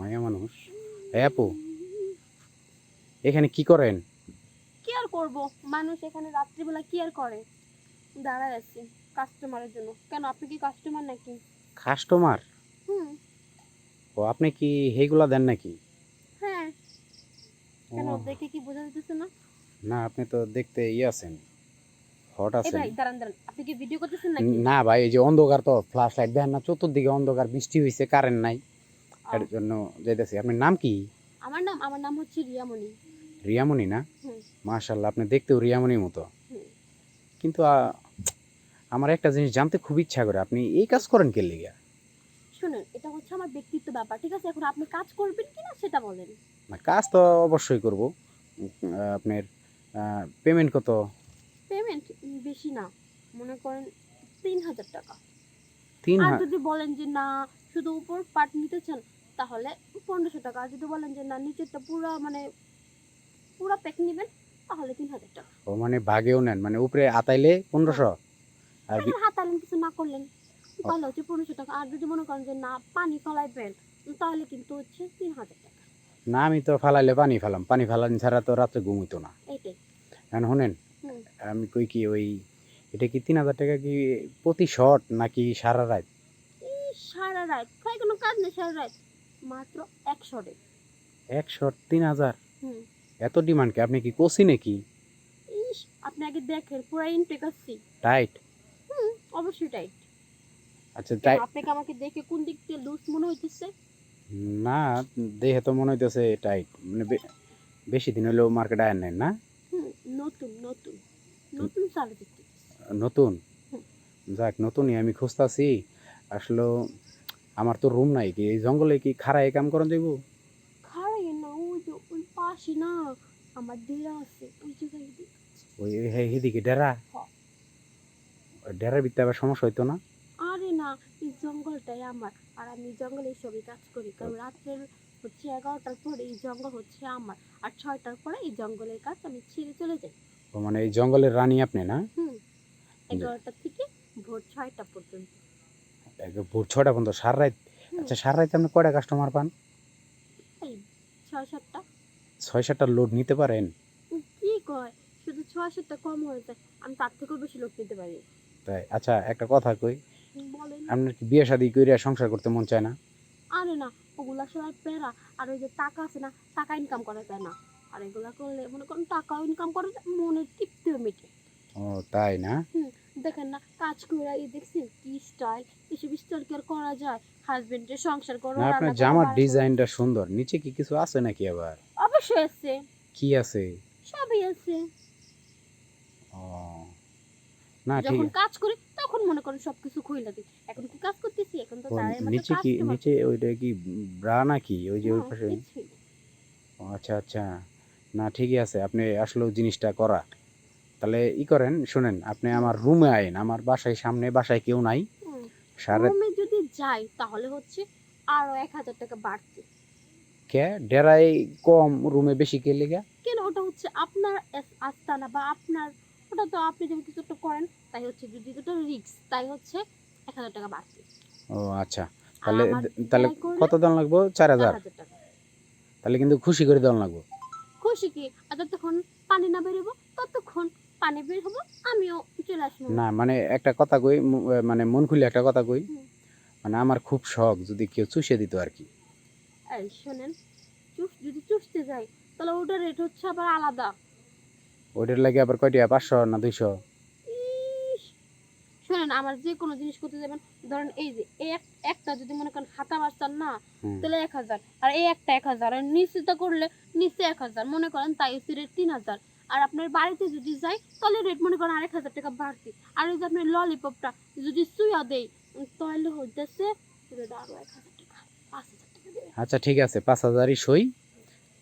মায়া মানুষ। এই আপু এখানে কি করেন? কি আর করব? মানুষ এখানে রাত্রিবেলা কি আর করে? দাঁড়ায় আছি কাস্টমারের জন্য। কেন আপনি কি কাস্টমার নাকি? কাস্টমার হুম। ও আপনি কি সেইগুলা দেন নাকি? হ্যাঁ। কেন দেখে কি বোঝা যাচ্ছে না? না আপনি তো দেখতে ইয়ে আছেন। হট এই আছেন। ভাই দাঁড়ান দাঁড়ান। আপনি কি ভিডিও করতেছেন নাকি? না ভাই এই যে অন্ধকার তো ফ্ল্যাশ লাইট দেখেন না চতুর্দিকে অন্ধকার বৃষ্টি হয়েছে কারেন্ট নাই। এর জন্য যাইতেছি। আপনার নাম কি? আমার নাম আমার নাম হচ্ছে রিয়ামণি। রিয়ামণি না? মাশাল্লাহ আপনি দেখতেও রিয়ামণির মতো। কিন্তু আমার একটা জিনিস জানতে খুব ইচ্ছা করে আপনি এই কাজ করেন কে লিগা? শুনুন এটা হচ্ছে আমার ব্যক্তিত্ব ব্যাপার ঠিক আছে? এখন আপনি কাজ করবেন কিনা সেটা বলেন। না কাজ তো অবশ্যই করব। আপনার পেমেন্ট কত? পেমেন্ট বেশি না মনে করেন তিন হাজার টাকা। তিন আর যদি বলেন যে না শুধু উপর পার্ট নিতে চান তাহলে পনেরোশো টাকা। আর যদি বলেন যে না নিচেরটা পুরো মানে পুরো প্যাক নেবেন তাহলে তিন হাজার টাকা। ও মানে ভাগেও নেন মানে উপরে আতাইলে পনেরোশো? আর বি- এখন হাত আলেন কিছু না করলেন তাহলে হচ্ছে পনেরোশো টাকা। আর যদি মনে করেন যে না পানি ফলাইবেন তাহলে কিন্তু হচ্ছে তিন হাজার টাকা। না আমি তো ফালাইলে পানি ফেলাম। পানি ফেলানি ছাড়া তো রাত্রে ঘুমিতো না। এখন শোনেন আমি কই কি ওই এটা কি তিন হাজার টাকা কি প্রতি শট নাকি সারা রাত? এই সারা রাত কোনো কাজ নেই সারা রাত। মাত্র একশো ডে এক শট তিন হাজার? এত ডিমান্ড কি? আপনি কি কোসি নাকি? আপনি আগে দেখেন পুরো ইনটেক আসছি। টাইট? হুম অবশ্যই টাইট। আচ্ছা তাই আপনাকে আমাকে দেখে কোন দিক দিয়ে লুজ মনে হইতেছে? না দেখে তো মনে হইতেছে টাইট। মানে বেশি দিন হলেও মার্কেট আয়েন নেন না? নতুন নতুন। নতুন দিতে নতুন? যাক নতুনই আমি খুঁজতাছি। আসলে আমার তো রুম নাই কি? এই জঙ্গলে কি খাড়াই কাম করেন যাইব? খারাই না ওই যে ওই পাশে না আমার ডেরা আছে ওই জায়গায়। ওই হে- হেদিকে ডেরা? হ্যাঁ। ডেরার ভিতরে আবার সমস্যা হইতো না? আরে না এই জঙ্গলটাই আমার আর আমি জঙ্গলে সবই কাজ করি কারণ রাত্রের হচ্ছে এগারোটার পরে এই জঙ্গল হচ্ছে আমার আর ছয়টার পরে এই জঙ্গলের কাজ আমি ছেড়ে চলে যাই। ও মানে এই জঙ্গলের রানী আপনি না? হুম। এগারোটা থেকে ভোর ছয়টা পর্যন্ত। ভোর ছটা পর্যন্ত সার রাত। আচ্ছা সার রাতে আপনি কয়টা কাস্টমার পান? ছয় সাতটা। ছয় সাতটা লোড নিতে পারেন। কি কয়? শুধু ছয় সাতটা কম হয়ে যায় আমি তার থেকেও বেশি লোক নিতে পারি। তাই আচ্ছা একটা কথা কই। আপনার কি বিয়ে শাদি কইরা সংসার করতে মন চায় না? আরে না ওগুলা সবাই প্যারা আর ওই যে টাকা আছে না টাকা ইনকাম করা যায় না। আর এগুলা করলে মনে করেন টাকাও ইনকাম করা যায় মনের তৃপ্তিও মেটে। ও তাই না? দেখেন না কাজ করে এই দেখছেন কি স্টাইল এসব স্টাইল কি আর করা যায়? হাজবেন্ডের সংসার করো না আপনার জামার ডিজাইনটা সুন্দর। নিচে কি কিছু আছে নাকি আবার? অবশ্যই আছে। কি আছে? সবই আছে। ও না ঠিক যখন কাজ করি তখন মনে করেন সবকিছু খুইলা দিই। এখন কি কাজ করতেছি? এখন তো তারের মতো নিচে কি নিচে ওইটা কি ব্রা নাকি? ওই যে ওই পাশে? ও, আচ্ছা আচ্ছা। না ঠিকই আছে। আপনি আসলেও জিনিসটা করা। তাহলে ই করেন শুনেন আপনি আমার রুমে আইন আমার বাসায় সামনে বাসায় কেউ নাই। সাড়ে রুমে যদি যাই তাহলে হচ্ছে আরও এক হাজার টাকা কে? ডেরাই কম রুমে বেশি কে লেগে? কেন? ওটা হচ্ছে আপনার আস্তানা বা আপনার ওটা তো আপনি যদি কিছু একটা করেন তাই হচ্ছে যদি ওটা তাই হচ্ছে এক হাজার টাকা ও আচ্ছা। তাহলে তাহলে কত দাম লাগবো? চার হাজার। তাহলে কিন্তু খুশি করে লাগবো। খুশি কি? আর যতক্ষণ পানি না বেরোবো ততক্ষণ পানি বের হব আমিও চলে আসব। না মানে একটা কথা কই মানে মন খুলে একটা কথা কই। মানে আমার খুব শখ যদি কেউ চুষে দিত আর কি এই শোনেন চুষ যদি চুষতে যাই তাহলে ওটার রেট হচ্ছে আবার আলাদা। ওইটার লাগে আবার কয়টা পাঁচশো না দুইশো? শোনেন আমার যে কোনো জিনিস করতে যাবেন ধরেন এই যে এক- একটা যদি মনে করেন হাতা বাঁচতাম না তাহলে এক হাজার। আর এই একটা এক হাজার আর নিচেটা করলে নিচে এক হাজার। মনে করেন তাই হচ্ছে রেট তিন হাজার। আর আপনার বাড়িতে যদি যাই তাহলে রেট মনে করেন আরেক হাজার টাকা বাড়তি। আর ওই যে আপনার ললিপপটা যদি সুইয়া দেই উম, তাহলে হইতেছে এক হাজার টাকা পাঁচ হাজার টাকা আচ্ছা ঠিক আছে পাঁচ হাজারই সই।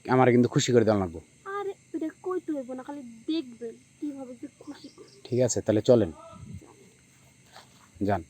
আমার কিন্তু খুশি করে দেওয়া লাগবো। আর এটা কইতে হইব না খালি দেখবেন কীভাবে যে খুশি ঠিক আছে তাহলে চলেন। যান।